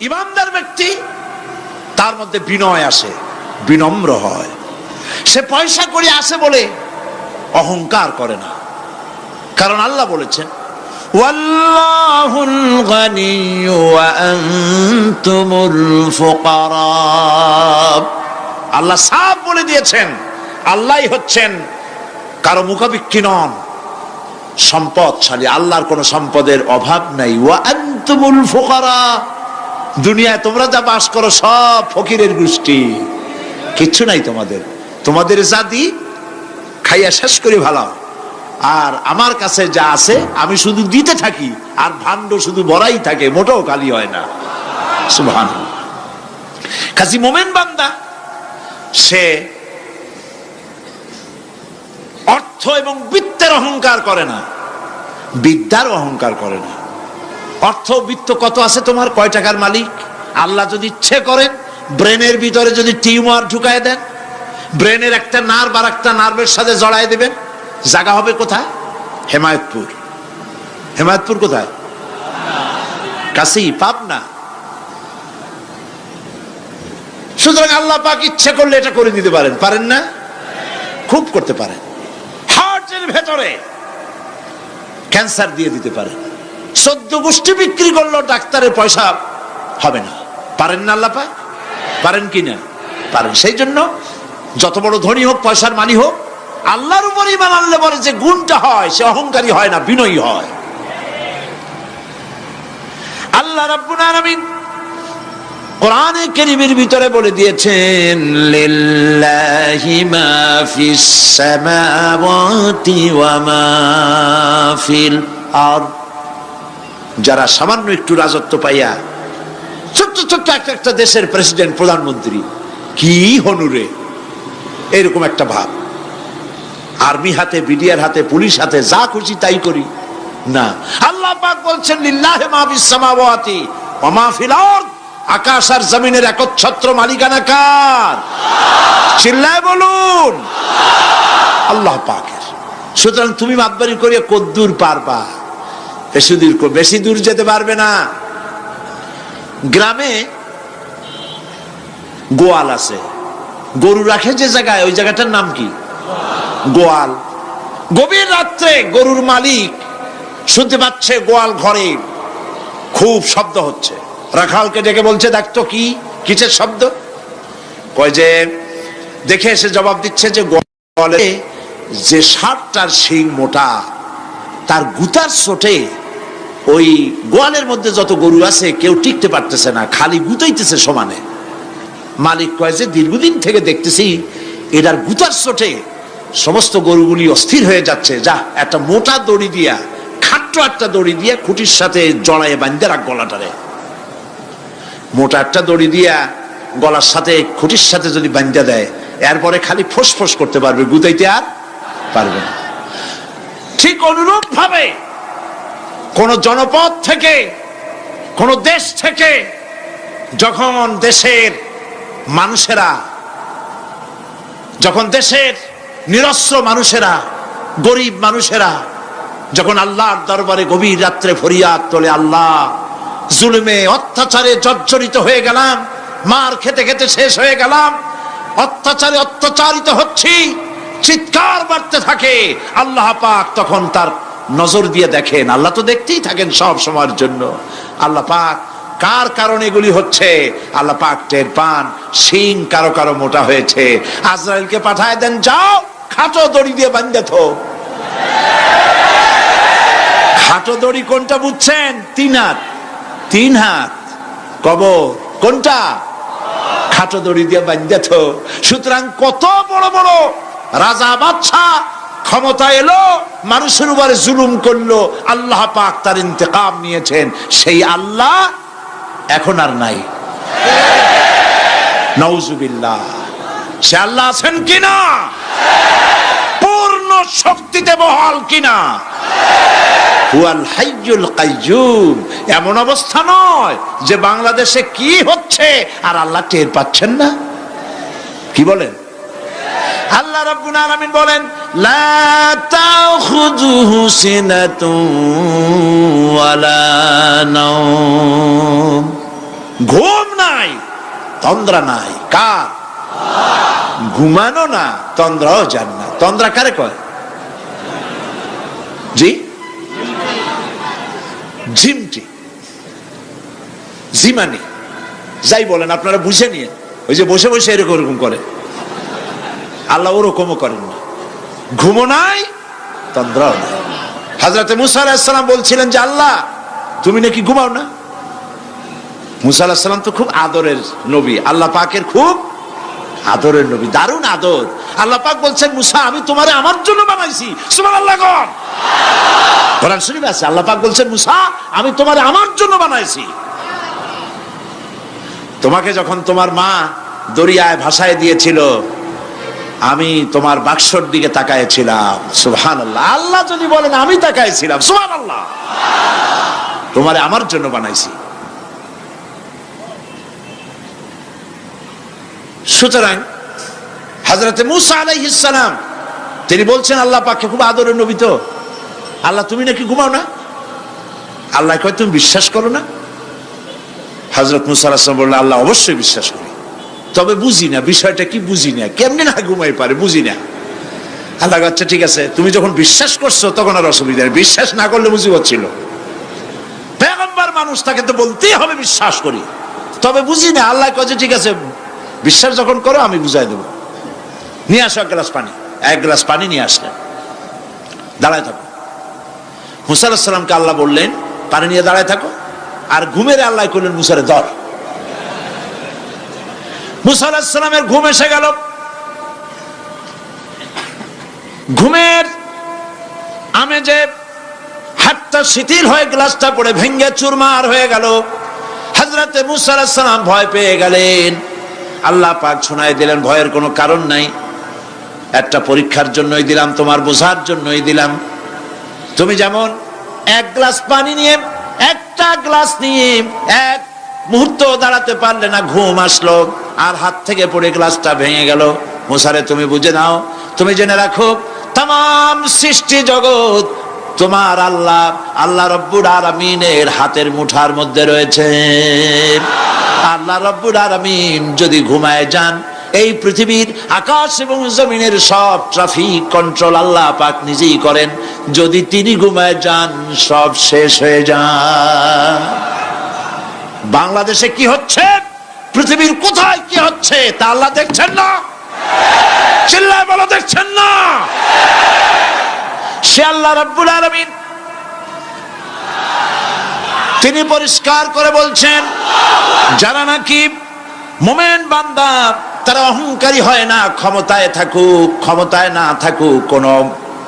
ইমানদার ব্যক্তি, তার মধ্যে বিনয় আসে, বিনম্র হয়। সে পয়সা করে আসে বলে অহংকার করে না। কারণ আল্লাহ বলেছেন আল্লাহ সাফ বলে দিয়েছেন, আল্লাহ হচ্ছেন কারও মুখাবিক্ষি নন, সম্পদশালী। আল্লাহর কোনো সম্পদের অভাব নাই। ওয়া আনতুমুল ফুকারা। দুনিয়ায় তোমরা যা বাস করো সব ফকিরের গোষ্ঠী। কিচ্ছু নাই তোমাদের। তোমাদের জাতি খাইয়া শেষ করে ভালো। আর আমার কাছে যা আছে, আমি শুধু দিতে থাকি। আর ভাণ্ড শুধু ভরাই থাকে, মোটেও খালি হয় না। সুবহান কাজী মোমেন বান্দা, সে অর্থ এবং বৃত্তের অহংকার করে না। বিদ্যার অহংকার করে না। অর্থ বৃত্ত কত আছে তোমার? কয় টাকার মালিক? আল্লাহ যদি ইচ্ছে করেন, ব্রেনের ভিতরে যদি টিউমার ঢুকায় দেন, ব্রেনের একটা নার্ভ আর একটা নার্ভের সাথে জড়ায় দেবেন, জায়গা হবে কোথায়? হেমায়তপুর। হেমায়তপুর কোথায়? কাছেই পাবনা। সুতরাং আল্লাহ পাক ইচ্ছে করলে এটা করে দিতে পারেন। পারেন না? খুব করতে পারেন। হার্টের ভেতরে ক্যান্সার দিয়ে দিতে পারেন। সদ্য গোষ্ঠী বিক্রি করল, ডাক্তারের পয়সা হবে না। পারেন না আল্লাহ পাক? পারেন কি না? পারেন। সেই জন্য যত বড় ধনী হোক, পয়সার মানি হোক, আল্লাহর উপর ইমান আনলে বলে যে গুণটা হয়, সে অহংকারী হয় না, বিনয়ী হয়। আল্লাহ রাব্বুল আলামিন কোরআনে কারীমের ভিতরে বলে দিয়েছেন, লিল্লাহি মা ফিস সামাওয়াতি ওয়া মা ফিল আরদ। যারা সামান্য একটু রাজত্ব পাইয়া ছোট্ট ছোট্ট একটা একটা দেশের প্রেসিডেন্ট প্রধানমন্ত্রী, কি হনুরে এরকম একটা ভাব। আর্মি হাতে, বিডিআর হাতে, পুলিশ হাতে, যা খুশি তাই করি। না। আল্লাহ পাক বলছেন, লিল্লাহি মা ফিস সামাওয়াতি ওয়া মা ফিল আরদ। আকাশ আর জমিনের একচ্ছত্র মালিকানা কার? চিল্লায় বলুন। আল্লাহ পাকের। সুতরাং তুমি মাতবারি করিয়া কদ্দূর পারবা। বেশি দূর বেশি দূর যেতে পারবে না। গ্রামে গোয়াল আছে। গরু রাখে যে জায়গায়, ওই জায়গাটার নাম কি? গোয়াল। গভীর রাত্রে গরুর মালিক শুনতে পাচ্ছে গোয়াল ঘরে খুব শব্দ হচ্ছে। রাখালকে ডেকে বলছে দেখতো কি, কিসের শব্দ? কয় যে, দেখে এসে জবাব দিচ্ছে যে গোয়ালে যে ষাটটার শিং মোটা, তার গুতার চোটে ওই গোয়ালের মধ্যে যত গরু আছে, কেউ টিকতে পারতেছে না, খালি গুতাইতেছে সমানে। মালিক কয় যে, দীর্ঘদিন থেকে দেখতেছি, এটার গুতার চোটে সমস্ত গরুগুলি অস্থির হয়ে যাচ্ছে। যা, একটা মোটা দড়ি দিয়া, খাট্ট একটা দড়ি দিয়া খুঁটির সাথে জড়ায় বান্ধে রাখ গলাটারে। মোটা একটা দড়ি দিয়া গলার সাথে খুঁটির সাথে যদি বান্ধা দেয়, এরপরে খালি ফোঁস করতে পারবে, গুতাইতে আর পারবে না। ঠিক অনুরূপ ভাবে কোন জনপদ থেকে, কোন দেশ থেকে যখন দেশের মানুষেরা, যখন দেশের নিরস্ত্র মানুষেরা, গরিব মানুষেরা যখন আল্লাহর দরবারে গভীর রাত্রে ফরিয়াদ তোলে, আল্লাহ জুলুমে, অত্যাচারে জর্জরিত হয়ে গেলাম, মার খেতে খেতে শেষ হয়ে গেলাম, অত্যাচারে অত্যাচারিত হচ্ছি, চিৎকার বাড়তে থাকে, আল্লাহ পাক তখন তার নজর দিয়ে দেখেন। আল্লাহ তো দেখতেই থাকেন সব সময়ের জন্য। আল্লাহ পাক কার কারণে এগুলি হচ্ছে? আল্লাহ পাক টের পান, শিং কারও কারও মোটা হয়েছে। আজরাইলকে পাঠায় দেন, যাও, খাটো দড়ি দিয়ে বান্ধে থো। খাটো দড়ি কোনটা বুঝছেন? তিন হাত। তিন হাত। কবর। কোনটা? খাটো দড়ি দিয়ে বান্ধে থো। সুতরাং কত বড় বড় রাজা বাচ্চা ক্ষমতা এলো, মানুষের উপরে জুলুম করল, আল্লাহ পাক তার ইন্তেকাম নিয়েছেন। সেই আল্লাহ এখন আর নাই। নওজুবিল্লাহ সে আল্লাহ আছেন কিনা? পূর্ণ শক্তিতে বহাল কিনা? হুয়াল হাইয়ুল কাইয়ুম এমন অবস্থা নয় যে বাংলাদেশে কি হচ্ছে আর আল্লাহ টের পাচ্ছেন না। কি বলেন? আল্লাহ রব্বুল আলামিন বলেন, লা তাখুযুহু সিনাতুন ওয়ালা নাওম। ঘুম নাই, তন্দ্রা নাই, কার? ঘুমানো না, তন্দ্রাও যান না তন্দ্রা কারে কয়? জি? জিমটি জিমানি যাই বলেন, আপনারা বুঝে নিয়ে ওই যে বসে বসে এরকম এরকম করে। আল্লাহ ওরকমও করেন না। ঘুমো নাই, তন্দ্রাও নাই। হাজরাতে মুসা আলাহিসাল্লাম বলছিলেন যে, আল্লাহ, তুমি নাকি ঘুমাও না? মুসা আলাহিসাল্লাম তো খুব আদরের নবী, আল্লাহ পাকের খুব আদরের নবী, দারুণ আদর। আল্লাহ পাক বলছেন, মুসা, আমি তোমারে আমার জন্য বানাইছি। আল্লাহ কোরআন শরীফ আছে, আল্লাহ পাক বলছেন, মুসা, আমি তোমারে আমার জন্য বানাইছি। তোমাকে যখন তোমার মা দরিয়ায় ভাসায় দিয়েছিল আমি তোমার বাক্সর দিকে তাকাইছিলাম। সুহান আল্লাহ আল্লাহ যদি বলেন, আমি তাকাইছিলাম। সুহান আল্লাহ তোমারে আমার জন্য বানাইছি। সুতরাং হাজরতে মুসা আলাইহিসালাম তিনি বলছেন, আল্লাহ পাককে খুব আদরের নবী তো। আল্লাহ, তুমি নাকি ঘুমাও না? আল্লাহ কয়, তুমি বিশ্বাস করো না? হজরত মুসা আসলাম বলল আল্লাহ অবশ্যই বিশ্বাস করি। তবে বুঝি না, বিষয়টা কি বুঝি না, কেমনি না ঘুমাই পারে বুঝি না। আল্লাহ আচ্ছা ঠিক আছে, তুমি যখন বিশ্বাস করছ, তখন আর অসুবিধা নেই, বিশ্বাস না করলে মুসিবত ছিল। পেগম্বার মানুষ, তাকে তো বলতেই হবে বিশ্বাস করি। তবে বুঝি না, আল্লাহ কাছে ঠিক আছে, বিশ্বাস যখন করো, আমি বুঝাই দেবো। নিয়ে আসো এক গ্লাস পানি, এক গ্লাস পানি নিয়ে আসলেন। দাঁড়ায় থাকো। মুসা আলাহিসাল্লামকে আল্লাহ বললেন, পানি নিয়ে দাঁড়ায় থাকো। আর ঘুমের আল্লাহ করলেন মুসারে ধর। মুসা ঘুম এসে গেল। ঘুমের আমেজে হাতটা শিথিল হয়ে গ্লাসটা পড়ে ভেঙ্গে চুরমার হয়ে গেল। হাজরাতে মুসা ভয় পেয়ে গেলেন। আল্লাহ পাক শোনায় দিলেন, ভয়ের কোনো কারণ নাই। একটা পরীক্ষার জন্যই দিলাম, তোমার বোঝার জন্যই দিলাম। তুমি যেমন এক গ্লাস পানি নিয়ে, একটা গ্লাস নিয়ে এক মুহূর্ত দাঁড়াতে পারলে না, ঘুম আসলো। আর হাত থেকে পড়ে গ্লাসটা ভেঙে গেল। মুসারে, তুমি বুঝে নাও, তুমি জেনে রাখো তাম সৃষ্টি জগৎ তোমার আল্লাহ আল্লাহ রব্বুর আরামিনের হাতের মুঠার মধ্যে রয়েছে। আল্লাহ রব্বুর আরামিন যদি ঘুমায় যান, এই পৃথিবীর আকাশ এবং জমিনের সব ট্রাফিক কন্ট্রোল আল্লাহ পাক নিজেই করেন। যদি তিনি ঘুমায় যান, সব শেষ হয়ে যান। বাংলাদেশে কি হচ্ছে? পৃথিবীর কোথায় কি হচ্ছে তা আল্লাহ দেখছেন না? চিল্লায় বলো, দেখছেন না? সে আল্লাহ রব্বুল আলমিন তিনি পরিষ্কার করে বলছেন, যারা নাকি মোমেন বান্দা, তারা অহংকারী হয় না, ক্ষমতায় থাকুক, ক্ষমতায় না থাকুক, কোনো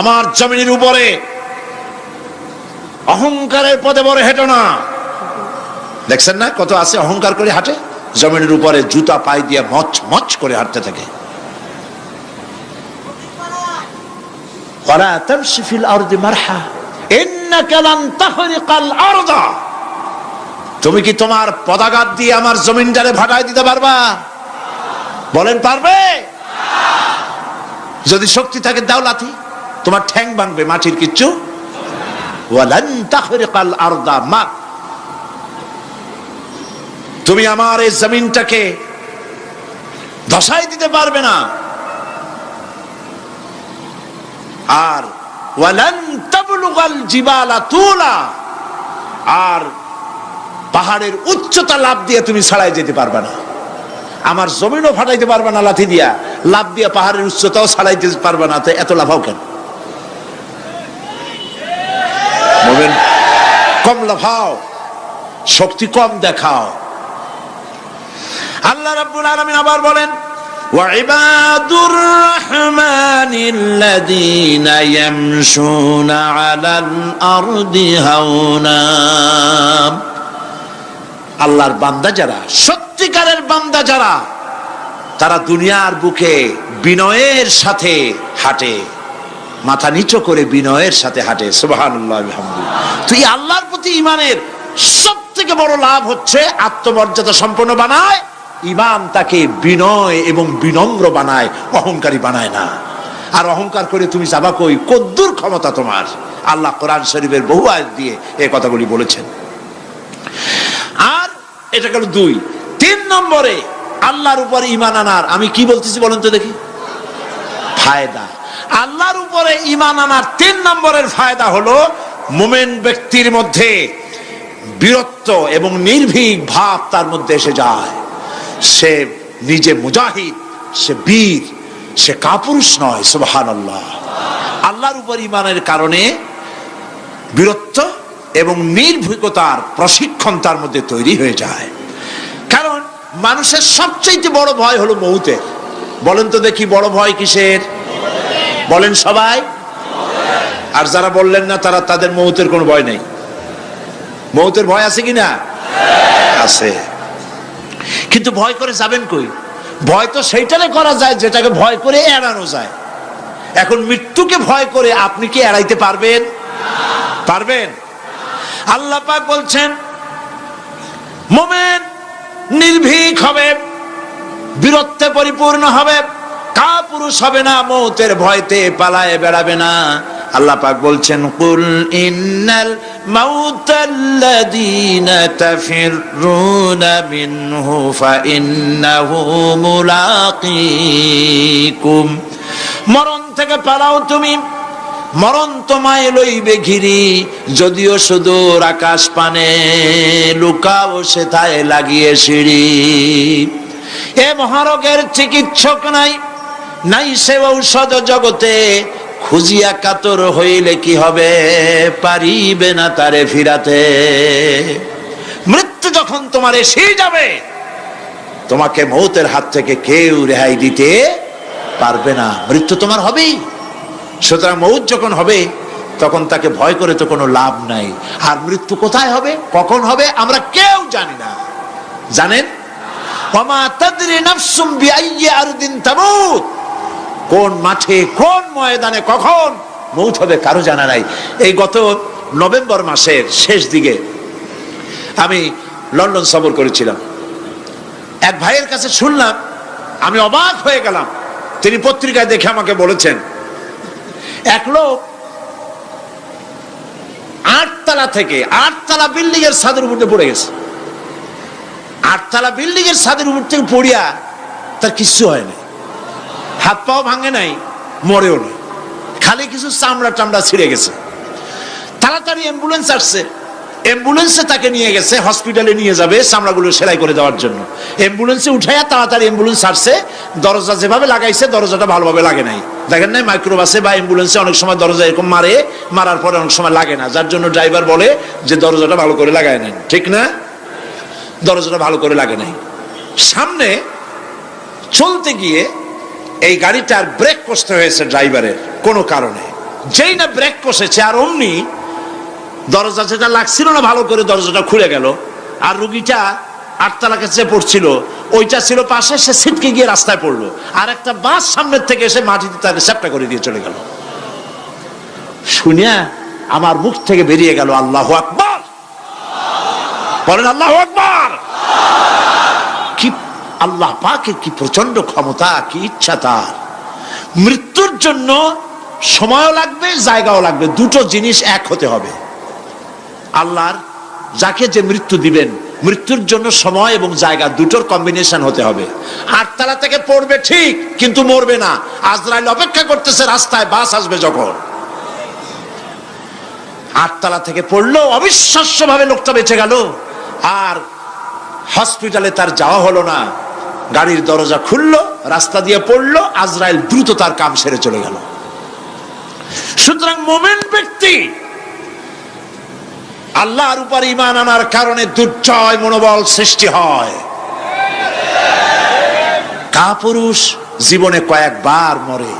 আমার জমিনের উপরে অহংকারের পদে বড় হেঁটো না দেখছেন না কত আছে অহংকার করে হাঁটে জমিনের উপরে জুতা পাই দিয়ে মচ মচ করে হাঁটতে থাকে ولا تمشي في الارض مرحا انك لن تخرق الارض তুমি কি তোমার পদাঘাত দিয়ে আমার জমিনটারে ভাটায় দিতে পারবা বলেন পারবে যদি শক্তি থাকে দাও লাথি তোমার ঠ্যাং ভাঙবে, মাটির কিচ্ছু? তুমি আমার এই জমিনটাকে ধসাই দিতে পারবে না। আর আর পাহাড়ের উচ্চতা লাভ দিয়ে তুমি ছাড়াই যেতে পারবে না। আমার জমিনও ফাটাইতে পারবে না লাথি দিয়া, লাভ দিয়া পাহাড়ের উচ্চতাও ছাড়াইতে পারবে না, তো এত লাফাও কেন? বলবেন কম লাফাও শক্তি কম দেখাও আল্লাহ রাব্বুল আলামিন আবার বলেন وعباد الرحمن الذين يمشون على الأرض هونا আল্লাহর বান্দা যারা সত্যিকারের বান্দা যারা তারা দুনিয়ার বুকে বিনয়ের সাথে হাঁটে মাথা নিচু করে বিনয়ের সাথে হাঁটে। তুই আল্লাহর প্রতি ইমানের সব থেকে বড় লাভ হচ্ছে আত্মমর্যাদা সম্পন্ন বানায় ইমান তাকে বিনয় এবং বিনম্র বানায়, অহংকারী বানায় না। আর অহংকার করে তুমি যাবা কই? কদ্দুর ক্ষমতা তোমার। আল্লাহ কোরআন শরীফের বহু আয়াত দিয়ে এই কথাগুলি বলেছেন। আর এটা গেল দুই। তিন নম্বরে আল্লাহর উপর ইমান আনার, আমি কি বলতেছি বলেন তো দেখি? ফায়দা। আল্লাহর উপরে ইমান আনার তিন নম্বরের ফায়দা হলো মোমেন ব্যক্তির মধ্যে বীরত্ব এবং নির্ভীক ভাব তার মধ্যে এসে যায়। সে নিজে মুজাহিদ, সে বীর, সে কাপুরুষ নয় সুবাহান আল্লাহ আল্লাহর উপর ইমানের কারণে বীরত্ব এবং নির্ভীকতার প্রশিক্ষণ তার মধ্যে তৈরি হয়ে যায়। কারণ মানুষের সবচেয়ে বড় ভয় হলো মৌতের। বলেন তো দেখি বড় ভয় কিসের? বলেন সবাই। আর যারা বললেন না, তারা তাদের মৌতের কোনো ভয় নেই। মৌতের ভয় আছে কি না? আছে। কিন্তু ভয় করে যাবেন কই? ভয় তো সেইটারে করা যায়, যেটাকে ভয় করে এড়ানো যায়। এখন মৃত্যুকে ভয় করে আপনি কি এড়াইতে পারবেন? পারবেন? আল্লাহ পাক বলছেন, মোমেন নির্ভীক হবে, বীরত্বে পরিপূর্ণ হবে। কা পুরুষ হবে না, মৌতের ভয়তে পালায়ে বেড়াবে না। আল্লাহ পাক বলছেন, কুল ইন্নাল মাউতাল্লাযীনা তাফিরুনা মিনহু ফাইন্নাহু মুলাকীকুম। মরণ থেকে পালাও তুমি। মরণ তোমায় লইবে ঘিরি, যদিও সুদূর আকাশ পানে, লুকাও সেথায় লাগিয়ে সিঁড়ি। এ মহারোগের চিকিৎসক নাই নাই সে ঔষধ জগতে, খুঁজিয়া কাতর হইলে কি হবে? পারিবে না তারে ফিরাতে। মৃত্যু যখন তোমার এসেই যাবে, তোমাকে মৌতের হাত থেকে কেউ রেহাই দিতে পারবে না। মৃত্যু তোমার হবেই। সুতরাং মৌত যখন হবে, তখন তাকে ভয় করে তো কোনো লাভ নাই। আর মৃত্যু কোথায় হবে? কখন হবে? আমরা কেউ জানি না। জানেন? ওমা তাদরি নাফসুম বিআইয়ি আরদিন তামুত। কোন মাঠে, কোন ময়দানে, কখন? হবে, কারও জানা নাই। এই গত নভেম্বর মাসের শেষ দিকে আমি লন্ডন সফর করেছিলাম। এক ভাইয়ের কাছে শুনলাম, আমি অবাক হয়ে গেলাম। তিনি পত্রিকায় দেখে আমাকে বলেছেন, এক লোক আটতলা থেকে, আটতলা বিল্ডিং এর ছাদের উপর পড়ে গেছে। আটতলা বিল্ডিং এর ছাদের উপর থেকে পড়িয়া তার কিচ্ছু হয় নাই। হাত পাও ভাঙে নাই, মরেও নাই। খালি কিছু চামড়া টামড়া ছিঁড়ে গেছে। তাড়াতাড়ি অ্যাম্বুলেন্স আসছে। অ্যাম্বুলেন্সে তাকে নিয়ে গেছে হসপিটালে নিয়ে যাবে চামড়াগুলো সেলাই করে দেওয়ার জন্য। অ্যাম্বুলেন্সে উঠাইয়া তাড়াতাড়ি অ্যাম্বুলেন্স আসছে, দরজা যেভাবে লাগাইছে, দরজাটা ভালোভাবে লাগে নাই। দেখেন নাই মাইক্রোবাসে বা অ্যাম্বুলেন্সে অনেক সময় দরজা এরকম মারে, মারার পরে অনেক সময় লাগে না। যার জন্য ড্রাইভার বলে যে দরজাটা ভালো করে লাগায় নেন ঠিক না? দরজাটা ভালো করে লাগে নাই। সামনে চলতে গিয়ে এই গাড়িটার ব্রেক কষতে হয়েছে ড্রাইভারের কোনো কারণে। যেই না ব্রেক কষেছে, আর অমনি দরজা যেটা লাগছিল না ভালো করে দরজাটা খুলে গেল, আর রুগীটা আটতলা কাছে পড়ছিল, ওইটা ছিল পাশে, সে ছিটকে গিয়ে রাস্তায় পড়ল, আর একটা বাস সামনের থেকে এসে মাটিতে তাকে চ্যাপটা করে দিয়ে চলে গেল। শুনিয়া আমার মুখ থেকে বেরিয়ে গেল, আল্লাহ আকবর! বলেন, আল্লাহ আকবর! আল্লাহ পাকে কি প্রচণ্ড ক্ষমতা, কি ইচ্ছা তার? মৃত্যুর জন্য সময়ও লাগবে, জায়গাও লাগবে। দুটো জিনিস এক হতে হবে। আল্লাহর যাকে যে মৃত্যু দিবেন, মৃত্যুর জন্য সময় এবং জায়গা দুটোর কম্বিনেশন হতে হবে। আটতলা থেকে পড়বে ঠিক, কিন্তু মরবে না। আজরাইল অপেক্ষা করতেছে, রাস্তায় বাস আসবে যখন। আটতলা থেকে পড়ল অবিশ্বাস্য ভাবে লোকটা বেঁচে গেল। আর হসপিটালে তার যাওয়া হলো না। গাড়ির দরজা খুললো, রাস্তা দিয়ে পড়ল, আজরাইল দ্রুত তার কাম সেরে চলে গেল। সুতরাং মোমেন্ট ব্যক্তি আল্লাহর উপর ইমান আনার কারণে দুর্জয় মনোবল সৃষ্টি হয়। কাপুরুষ জীবনে কয়েকবার মরে।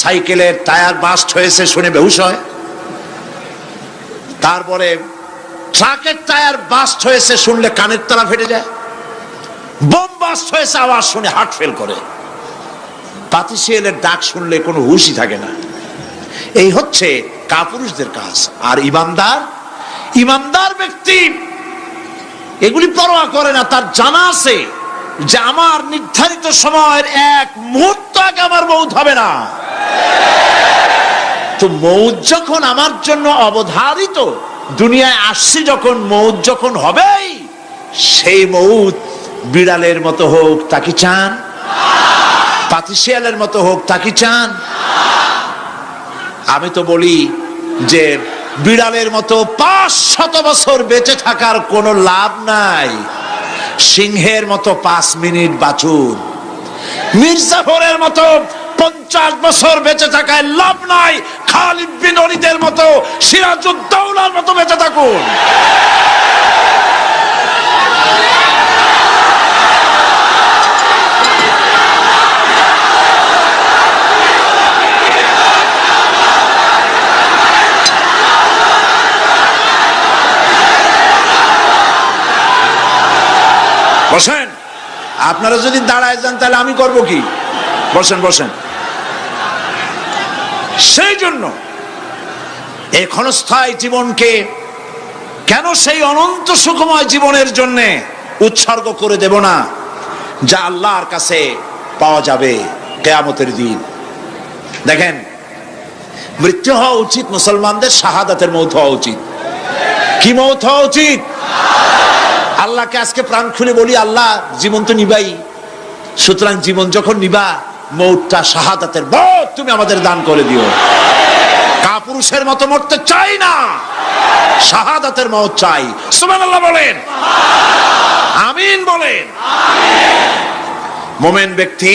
সাইকেলের টায়ার বাস্ট হয়েছে, শুনে বেহুশ হয়। তারপরে ট্রাকের টায়ার বাস্ট হয়েছে, শুনলে কানের তালা ফেটে যায়। বোম বাস্ট হয়েছে, আওয়াজ শুনে হার্ট ফেল করে। পাতিশিয়ালের ডাক শুনলে কোনো হুশই থাকে না। এই হচ্ছে কাপুরুষদের কাজ। আর ইমানদার ইমানদার ব্যক্তি, এগুলি পরোয়া করে না, তার জানা আছে যে আমার নির্ধারিত সময়ের এক মুহূর্ত আগে আমার মৌত হবে না। তো মৌত যখন আমার জন্য অবধারিত, দুনিয়ায় আসছি যখন মৌত যখন হবেই, সেই মৌত বিড়ালের মতো হোক তা কি চান? পাতিশিয়ালের মতো হোক তা কি চান? আমি তো বলি যে বিড়ালের মতো পাঁচ শত বছর বেঁচে থাকার কোনো লাভ নাই। সিংহের মতো পাঁচ মিনিট বাঁচুন। মির্জাফরের মতো পঞ্চাশ বছর বেঁচে থাকায় লাভ নাই। খালিদ বিন মতো, সিরাজুদ্দৌলার মতো বেঁচে থাকুন। বসেন। আপনারা যদি দাঁড়ায় যান তাহলে আমি করব কি? বসেন বসেন। সেই জন্য এই ক্ষণস্থায়ী জীবনকে কেন সেই অনন্ত সুখময় জীবনের জন্য উৎসর্গ করে দেব না যা আল্লাহর কাছে পাওয়া যাবে কেয়ামতের দিন। দেখেন মৃত্যু হওয়া উচিত মুসলমানদের শাহাদাতের মৌত হওয়া উচিত। কি মৌত হওয়া উচিত? আল্লাহকে আজকে প্রাণ খুলে বলি, আল্লাহ জীবন তো নিবাই। সুতরাং জীবন যখন নিবা, মৌতটা শাহাদাতের মত তুমি আমাদের দান করে দিও। কাপুরুষের মতো মরতে চাই না, শাহাদাতের মত চাই। সুমান আল্লাহ বলেন। আমিন বলেন। মোমেন ব্যক্তি,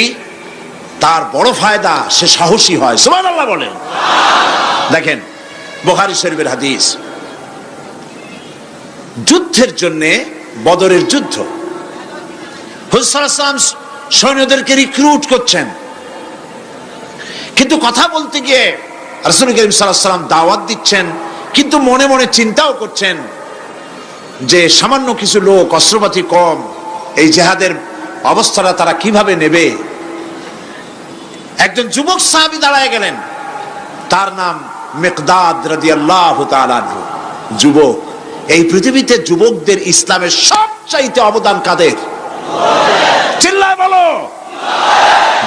তার বড় ফায়দা, সে সাহসী হয়। সুমান আল্লাহ বলেন। দেখেন, বোখারি শরীফের হাদিস। যুদ্ধের জন্যে বদরের যুদ্ধ। হুসালাম সৈন্যদেরকে রিক্রুট করছেন। কিন্তু কথা বলতে গিয়ে রসুল করিম সাল্লাম দাওয়াত দিচ্ছেন, কিন্তু মনে মনে চিন্তাও করছেন যে সামান্য কিছু লোক, অস্ত্রপাতি কম, এই জেহাদের অবস্থাটা তারা কীভাবে নেবে? একজন যুবক সাহাবি দাঁড়ায় গেলেন, তার নাম মেকদাদ তাআলা আনহু। যুবক। এই পৃথিবীতে যুবকদের ইসলামের সবচাইতে অবদান কাদের? চিল্লায় বলো।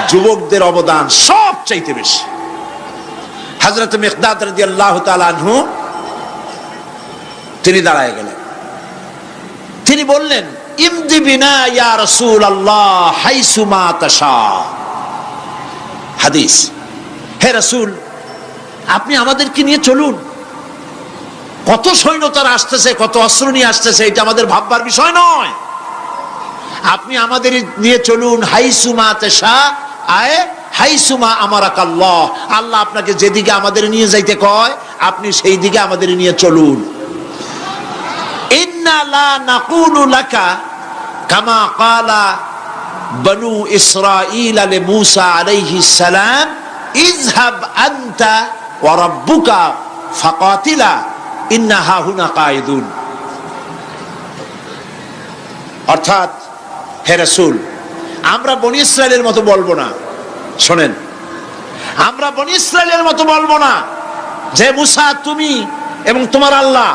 যুবকদের অবদান সবচাইতে বেশি। হযরত মিকদাদ রাদিয়াল্লাহু তাআলা আনহু তিনি দাঁড়ায় গেলেন। তিনি বললেন ইমদি বিনা রাসূলুল্লাহ হাইসুমা তাশা। হাদিস হে রাসূল আপনি আমাদেরকে নিয়ে চলুন। কত সৈন্য তারা আসতেছে, কত অস্ত্র নিয়ে আসতেছে, এটা আমাদের ভাববার বিষয় নয়। আপনি আমাদের নিয়ে চলুন, হাইসুমা তেসা আয় হাইসুমা আমারাক আল্লাহ আল্লাহ আপনাকে যেদিকে আমাদের নিয়ে যাইতে কয়, আপনি সেই দিকে আমাদের নিয়ে চলুন। কামা ক্বালা বনু ইসরাঈল আলে মূসা আলাইহিস সালাম, ইযহাব আনতা ওয়া রাব্বুকা ফাকাতিলা। অর্থাৎ, হে রাসূল, আমরা বনি ইসরায়েলের মতো বলব না। শোনেন, আমরা বনি ইসরায়েলের মতো বলব না যে মুসা, তুমি এবং তোমার আল্লাহ,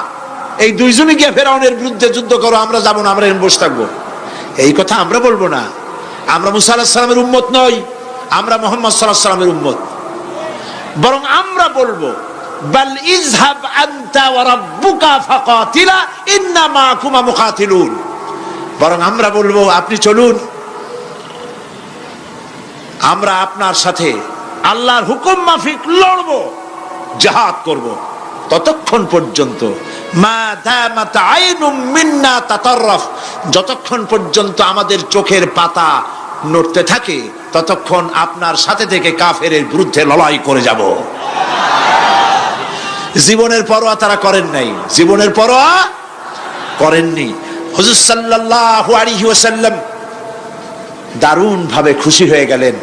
এই দুইজনই গিয়ে ফেরাউনের বিরুদ্ধে যুদ্ধ করো, আমরা যাব না, আমরা বসে থাকব। এই কথা আমরা বলব না। আমরা মুসা আল্লাহ সাল্লামের উম্মত নই, আমরা মোহাম্মদ সাল্লাহ সাল্লামের উম্মত। বরং আমরা বলব বাল ইজহাব আনতা ওয়া রাব্বুকা ফাকাতিলা ইন্না মাকুমা মুকাতিলুন। বরং আমরা বলব, আপনি চলুন। আমরা আপনার সাথে আল্লাহর হুকুম মাফিক লড়বো করব। ততক্ষণ পর্যন্ত যতক্ষণ পর্যন্ত আমাদের চোখের পাতা নড়তে থাকে, ততক্ষণ আপনার সাথে থেকে কাফের বিরুদ্ধে লড়াই করে যাব। জীবনের পরোয়া তারা করেন নাই। জীবনের পরোয়া করেননি। হুজুর ওয়াসাল্লাম দারুণ ভাবে খুশি হয়ে গেলেন।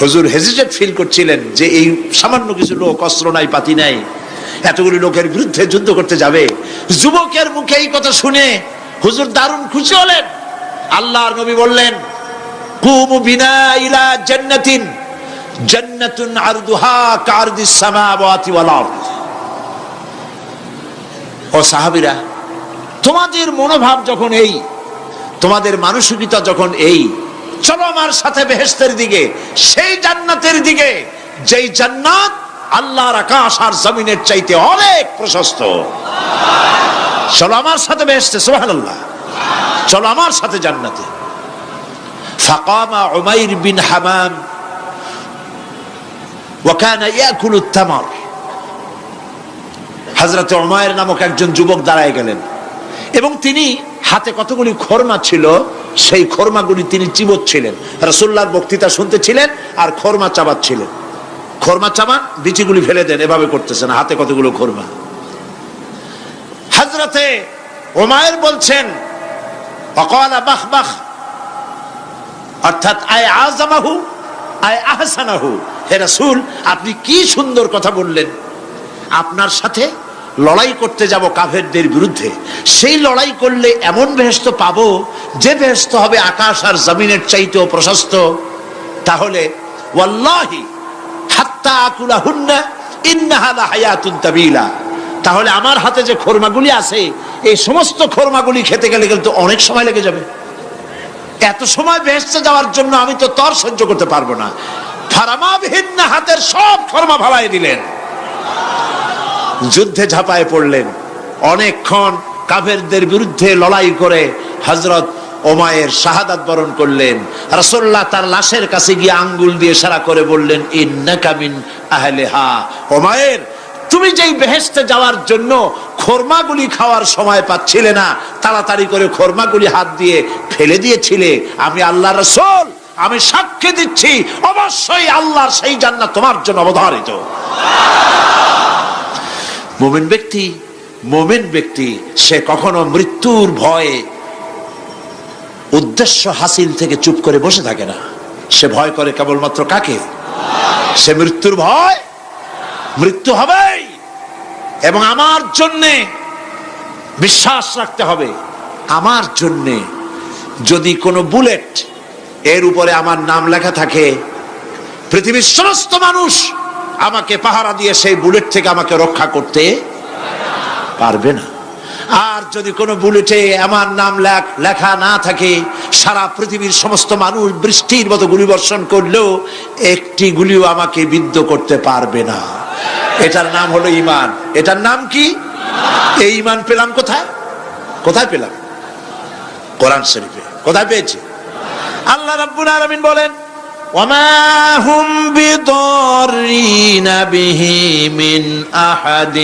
হুজুর হেজিটেট ফিল করছিলেন যে এই সামান্য কিছু লোক, অস্ত্র নাই, পাতি নাই, এতগুলি লোকের বিরুদ্ধে যুদ্ধ করতে যাবে। যুবকের মুখে এই কথা শুনে হুজুর দারুণ খুশি হলেন। আল্লাহর নবী বললেন, কুমু বিনা ইলা জান্নাতিন, জান্নাতুন আরদুহা কারদিস সামাওয়াতি ওয়াল আরদ। ও সাহাবীরা, তোমাদের মনোভাব যখন এই, তোমাদের মানসিকতা যখন এই, চলো আমার সাথে বেহেস্তের দিকে, সেই জান্নাতের দিকে, যেই জান্নাত আল্লাহর আকাশ আর জমিনের চাইতে অনেক প্রশস্ত। চলো আমার সাথে বেহেস্তে সুবহানাল্লাহ। চলো আমার সাথে জান্নাতে। ফাকামা উমাইর বিন হামাম ওয়াকান ইয়াকুলু তামার। হযরত উমায়ের নামক একজন যুবক দাঁড়ায় গেলেন। এবং তিনি হাতে কতগুলি খরমা ছিল, সেই খরমাগুলি তিনি চিবোচ্ছিলেন। রসুল্লাহর বক্তৃতা শুনতেছিলেন আর খরমা চাবাচ্ছিলেন। খরমা চাবান বিচিগুলি ফেলে দেন, এভাবে করতেছেন, হাতে কতগুলো খরমা। হাজরতে ওমায়ের বলছেন, অকালা বাহ বাহ, অর্থাৎ আয় আজামাহু আয় আহসানাহু। হে রাসূল, আপনি কি সুন্দর কথা বললেন। আপনার সাথে লড়াই করতে যাব কাফেরদের বিরুদ্ধে। সেই লড়াই করলে এমন বেহেস্ত পাবো যে বেহেস্ত হবে আকাশ আর জমিনের চাইতেও প্রশস্ত। তাহলে, ওয়াল্লাহি হাত্তা আকুলা হুন্না ইন্নাহা লাহায়াতুন তাবিলা। তাহলে আমার হাতে যে খোরমাগুলি আছে, এই সমস্ত খোরমাগুলি খেতে গেলে কিন্তু অনেক সময় লেগে যাবে। এত সময় বেহেস্তে যাওয়ার জন্য আমি তো তর সহ্য করতে পারব না। ফারামাবিহীন হাতের সব খরমা ফালাই দিলেন। যুদ্ধে ঝাঁপায় পড়লেন। অনেকক্ষণ কাফেরদের বিরুদ্ধে লড়াই করে হজরত ওমায়ের শাহাদাত বরণ করলেন। রাসূলুল্লাহ তার লাশের কাছে গিয়ে আঙ্গুল দিয়ে সারা করে বললেন, ইন্নাকা মিন আহলিহা। ওমায়ের, তুমি যেই বেহেস্তে যাওয়ার জন্য খোরমাগুলি খাওয়ার সময় পাচ্ছিলে না, তাড়াতাড়ি করে খোরমাগুলি হাত দিয়ে ফেলে দিয়েছিলে। আমি আল্লাহ রসুল, আমি সাক্ষী দিচ্ছি, অবশ্যই আল্লাহর সেই জান্নাত তোমার জন্য অবধারিত। মোমেন ব্যক্তি মোমেন ব্যক্তি, সে কখনো মৃত্যুর ভয়ে উদ্দেশ্য হাসিল থেকে চুপ করে বসে থাকে না। সে ভয় করে কেবলমাত্র কাকে? সে মৃত্যুর ভয়? মৃত্যু হবেই। এবং আমার জন্যে বিশ্বাস রাখতে হবে, আমার জন্যে যদি কোনো বুলেট এর উপরে আমার নাম লেখা থাকে, পৃথিবীর সমস্ত মানুষ আমাকে পাহারা দিয়ে সেই বুলেট থেকে আমাকে রক্ষা করতে পারবে না। আর যদি কোনো বুলেটে আমার নাম লেখ- না থাকে, সারা পৃথিবীর সমস্ত মানুষ বৃষ্টির মতো গুলি বর্ষণ করলেও একটি গুলিও আমাকে বিদ্ধ করতে পারবে না। এটার নাম হলো ইমান এটার নাম কি? এই ইমান পেলাম কোথায়? কোথায় পেলাম? কোরআন শরীফে। কোথায় পেয়েছি? আল্লাহ রাব্বুল আলামিন বলেন وما هم بضارين به من أحد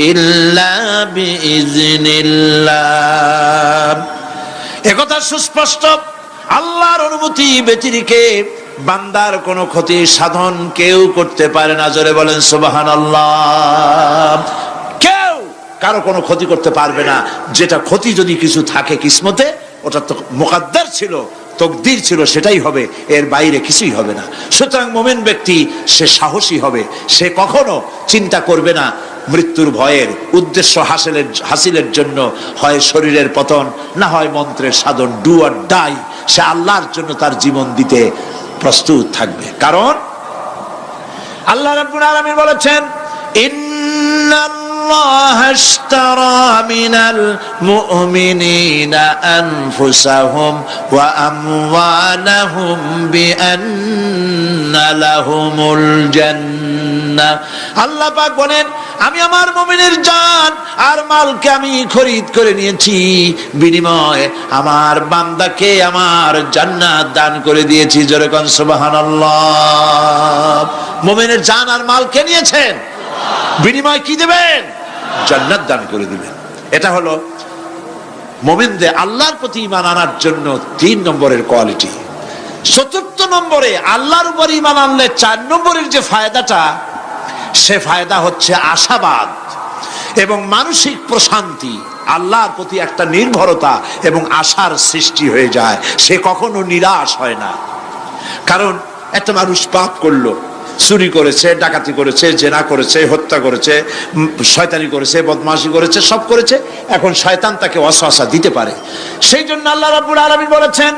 إلا بإذن الله একথা সুস্পষ্ট আল্লাহর অনুমতি ব্যতিরিকে বান্দার কোনো ক্ষতি সাধন কেউ করতে পারে না জোরে বলেন সুবাহান কেউ কারো কোনো ক্ষতি করতে পারবে না যেটা ক্ষতি যদি কিছু থাকে কিসমতে ওটা তো মোকাদ্দার ছিল তকদির ছিল, সেটাই হবে, এর বাইরে কিছুই হবে না। সুতরাং মোমেন ব্যক্তি, সে সাহসী হবে, সে কখনো চিন্তা করবে না, মৃত্যুর ভয়ের উদ্দেশ্য হাসিলের হাসিলের জন্য হয় শরীরের পতন, না হয় মন্ত্রের সাধন, ডু আর ডাই, সে আল্লাহর জন্য তার জীবন দিতে প্রস্তুত থাকবে। কারণ আল্লাহ রাব্বুল আলামিন বলেছেন إن الله اشترى من المؤمنين أنفسهم وأموالهم بأن لهم الجنة আল্লাহ পাক বলেন আমি আমার মুমিনের জান আর মালকে আমি খরিদ করে নিয়েছি বিনিময় আমার বান্দাকে আমার জান্নাত দান করে দিয়েছি যেরকম সুবহানাল্লাহ মুমিনের জান আর মালকে নিয়েছেন বিনিময় কি দেবেন? জান্নাত দান করে দিবেন। এটা হলো মোমিনদের আল্লাহর প্রতি ইমান আনার জন্য তিন নম্বরের কোয়ালিটি। চতুর্থ নম্বরে আল্লাহর উপর ইমান আনলে চার নম্বরের যে ফায়দাটা, সে ফায়দা হচ্ছে আশাবাদ এবং মানসিক প্রশান্তি। আল্লাহর প্রতি একটা নির্ভরতা এবং আশার সৃষ্টি হয়ে যায়। সে কখনো নিরাশ হয় না। কারণ একটা মানুষ পাপ করল চুরি করেছে, ডাকাতি করেছে, জেনা করেছে, হত্যা করেছে শয়তানি করেছে, বদমাশি করেছে, সব করেছে। এখন শয়তান তাকে অসহসা দিতে পারে। সেই জন্য আল্লাহ রাব্বুল আলামিন বলেছেন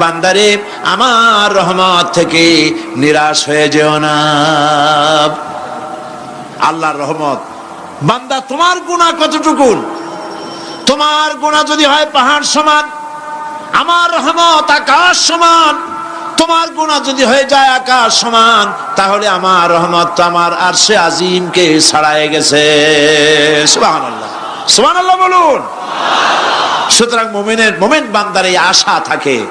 বান্দারে, আমার রহমত থেকে নিরাশ হয়ে যেও না। আল্লাহর রহমত। বান্দা, তোমার গুণা কতটুকু তোমার গুণা যদি হয় পাহাড় সমান আমার রহমত আকাশ সমান। তোমার গুণা যদি হয়ে যায় আকাশ সমান, তাহলে আমার রহমত আমার আর সে আজিমকে ছাড়াই গেছে। সুবহানাল্লাহ। সুবহানাল্লাহ বলুন। সুতরাং মোমেনের, মোমেন বান্দার এই আশা থাকে।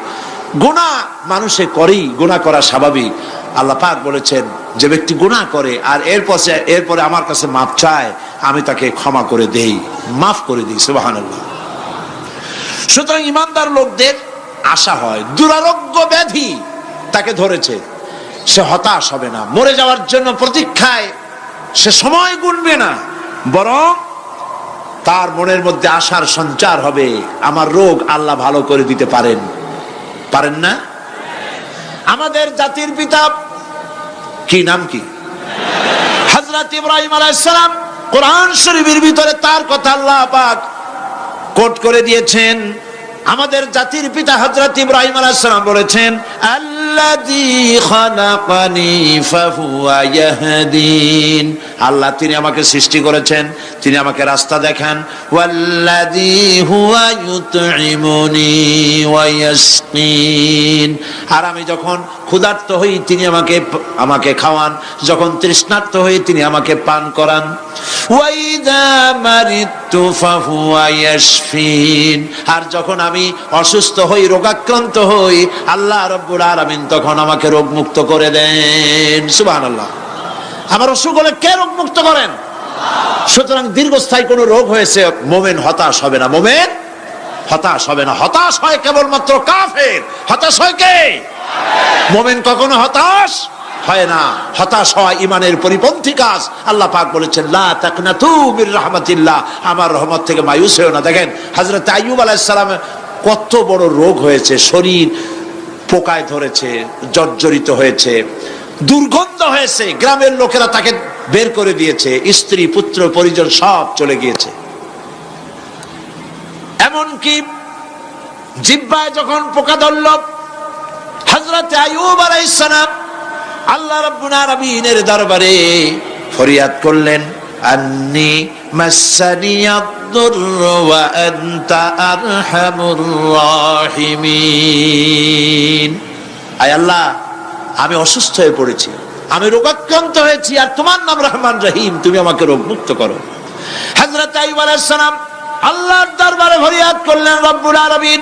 গুণা মানুষে করেই গুণা করা স্বাভাবিক। আল্লাহ পাক বলেছেন, যে ব্যক্তি গুণা করে আর এরপর এরপরে আমার কাছে মাপ চায়, আমি তাকে ক্ষমা করে দেই, মাফ করে দিই, সুবহানাল্লাহ। সুতরাং ইমানদার লোকদের আশা হয়, দুরারোগ্য ব্যাধি তাকে ধরেছে। সে হতাশ হবে না, মরে যাওয়ার জন্য প্রতীক্ষায় সে সময় গুনবে না, বরং তার মনের মধ্যে আশার সঞ্চার হবে, আমার রোগ আল্লাহ ভালো করে দিতে পারেন। পারেন না? আমাদের জাতির পিতা কি নাম কি? হজরত ইব্রাহিম আলাইসালাম কোরআন শরীফের ভিতরে তার কথা আল্লাহ পাক কোট করে দিয়েছেন। আমাদের জাতির পিতা হজরত ইব্রাহিম আলাইসালাম বলেছেন আল্লাহ তিনি আমাকে সৃষ্টি করেছেন, তিনি আমাকে রাস্তা দেখান আর আমি যখন ক্ষুধার্ত হই, তিনি আমাকে আমাকে খাওয়ান। যখন তৃষ্ণার্ত হই, তিনি আমাকে পান করান। আর যখন আমি অসুস্থ হই, রোগাক্রান্ত হই, আল্লাহ রব্বুল আলামিন তখন আমাকে রোগ মুক্ত করে দেন। সুবহানাল্লাহ। আমার অসুখ হলে কে রোগ মুক্ত করেন? সুতরাং দীর্ঘস্থায়ী কোনো রোগ হয়েছে, মোমেন হতাশ হবে না। মোমেন হতাশ হবে না। হতাশ হয় কেবলমাত্র কাফের। হতাশ হয় কে? মোমেন কখনো হতাশ হয় না। হতাশ হয় ইমানের পরিপন্থী কাজ। আল্লাহ পাক বলেছেন, লা তাকনাতু মির রাহমাতিল্লাহ। আমার রহমত থেকে মায়ুস হয়েও না। দেখেন, হযরত আইয়ুব আলাইহিস সালামের কত বড় রোগ হয়েছে, শরীর পোকায় ধরেছে, জর্জরিত হয়েছে, দুর্গন্ধ হয়েছে, গ্রামের লোকেরা তাকে বের করে দিয়েছে, স্ত্রী, পুত্র, পরিজন সব চলে গিয়েছে। এমনকি জিব্বায় যখন পোকা ধরল হজরত আয়ুব আলাইহিস সালাম আল্লাহ রাব্বুল আলামিনের দরবারে ফরিয়াদ করলেন আল্লাহ, আমি অসুস্থ হয়ে পড়েছি, আমি রোগাক্রান্ত হয়েছি, আর তোমার নাম রহমান রহিম, তুমি আমাকে রোগ মুক্ত করো। হযরত আইয়ুব আলাইহিস সালাম আল্লাহর দরবারে ফরিয়াদ করলেন, রব্বুল আলামিন